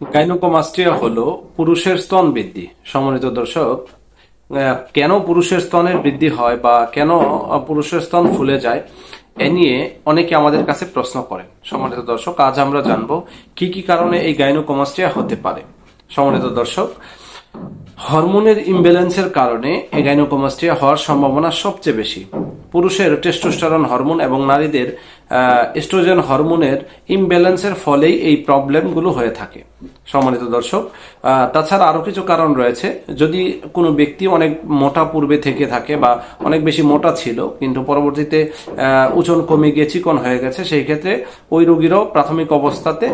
Gynaecomastia হলো পুরুষের স্তন বৃদ্ধি। সম্মানিত দর্শক কেন পুরুষের স্তনের বৃদ্ধি হয় বা কেন পুরুষের স্তন ফুলে যায়, এ নিয়ে অনেকে আমাদের কাছে প্রশ্ন করেন। সম্মানিত দর্শক, আজ আমরা জানব কি কি কারণে এই গাইনোকোমাস্টিয়া হতে পারে। সম্মানিত দর্শক, হরমোনের ইমব্যালেন্সের কারণে এই গাইনোকোমাস্টিয়া হওয়ার সম্ভাবনা সবচেয়ে বেশি। পুরুষের টেস্টোস্টেরন হরমোন এবং নারীদের এস্ট্রোজেন হরমোনের ইমব্যালেন্সের ফলেই এই প্রবলেমগুলো হয়ে থাকে। সম্মানিত দর্শক তাছাড়া আরও কিছু কারণ রয়েছে। যদি কোনো ব্যক্তি অনেক মোটা পূর্বে থেকে থাকে বা অনেক বেশি মোটা ছিল, কিন্তু পরবর্তীতে ওজন কমে গিয়ে চিকন হয়ে গেছে, সেই ক্ষেত্রে ওই রোগীরও প্রাথমিক অবস্থাতে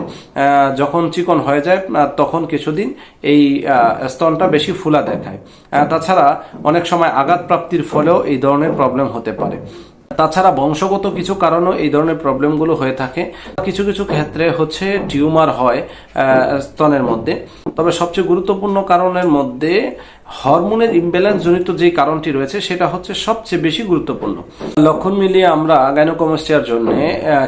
যখন চিকন হয়ে যায় তখন কিছুদিন এই স্তনটা বেশি ফুলা দেখায়। তাছাড়া অনেক সময় আঘাত প্রাপ্তির ফলেও এই ধরনের প্রবলেম হতে পারে। তাছাড়া বংশগত কিছু কারণেও এই ধরনের প্রবলেমগুলো হয়ে থাকে। কিছু কিছু ক্ষেত্রে হচ্ছে টিউমার হয় স্তনের মধ্যে। তবে সবচেয়ে গুরুত্বপূর্ণ কারণের মধ্যে হরমোনের ইমব্যালেন্স জনিত যে কারণটি রয়েছে সেটা হচ্ছে সবচেয়ে বেশি গুরুত্বপূর্ণ। লক্ষণ মিলিয়ে আমরা গাইনোকোমাস্টিয়ার জন্য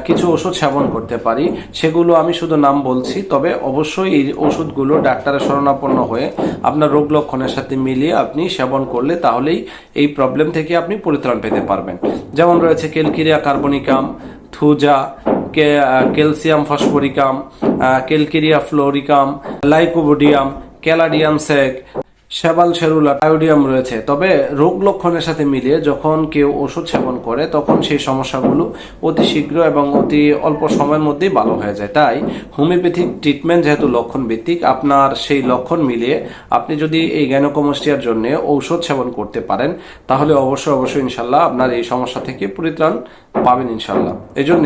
কিছু ওষুধ সেবন করতে পারি। সেগুলো আমি শুধু নাম বলছি তবে অবশ্যই এই ওষুধগুলো ডাক্তারের শরণাপন্ন হয়ে আপনার রোগ লক্ষণের সাথে মিলিয়ে আপনি সেবন করলে তাহলেই এই প্রবলেম থেকে আপনি পরিত্রাণ পেতে পারবেন। যেমন রয়েছে calcarea carbonicum thuja calcium phosphoricum ah, calcarea fluoricum lycopodium caladium সেক সেবাল সেরুলা আয়োডিয়াম রয়েছে। তবে রোগ লক্ষণের সাথে মিলিয়ে যখন কেউ ওষুধ সেবন করে, তখন সেই সমস্যাগুলো অতি শীঘ্র এবং অতি অল্প সময়ের মধ্যেই ভালো হয়ে যায়। তাই হোমিওপ্যাথিক ট্রিটমেন্ট যেহেতু লক্ষণ ভিত্তিক আপনার সেই লক্ষণ মিলিয়ে আপনি যদি এই গ্যানোকোমোস্টিয়ার জন্য ঔষধ সেবন করতে পারেন, তাহলে অবশ্যই অবশ্যই ইনশাল্লাহ আপনার এই সমস্যা থেকে পরিত্রাণ পাবেন ইনশাল্লাহ। এই জন্য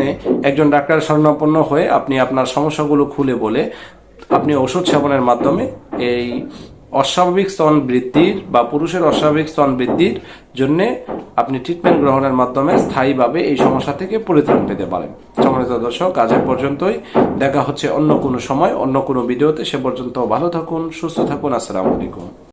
একজন ডাক্তার শরণাপন্ন হয়ে আপনি আপনার সমস্যাগুলো খুলে বলে আপনি ওষুধ সেবনের মাধ্যমে এই অস্বাভাবিক স্তন বৃদ্ধির বা পুরুষের অস্বাভাবিক স্তন বৃদ্ধির জন্য আপনি ট্রিটমেন্ট গ্রহণের মাধ্যমে স্থায়ীভাবে এই সমস্যা থেকে পরিত্রাণ পেতে পারেন। সম্মানিত দর্শক, আজ পর্যন্তই। দেখা হচ্ছে অন্য কোনো সময়, অন্য কোনো ভিডিওতে। সে পর্যন্ত ভালো থাকুন, সুস্থ থাকুন। আসসালামু আলাইকুম।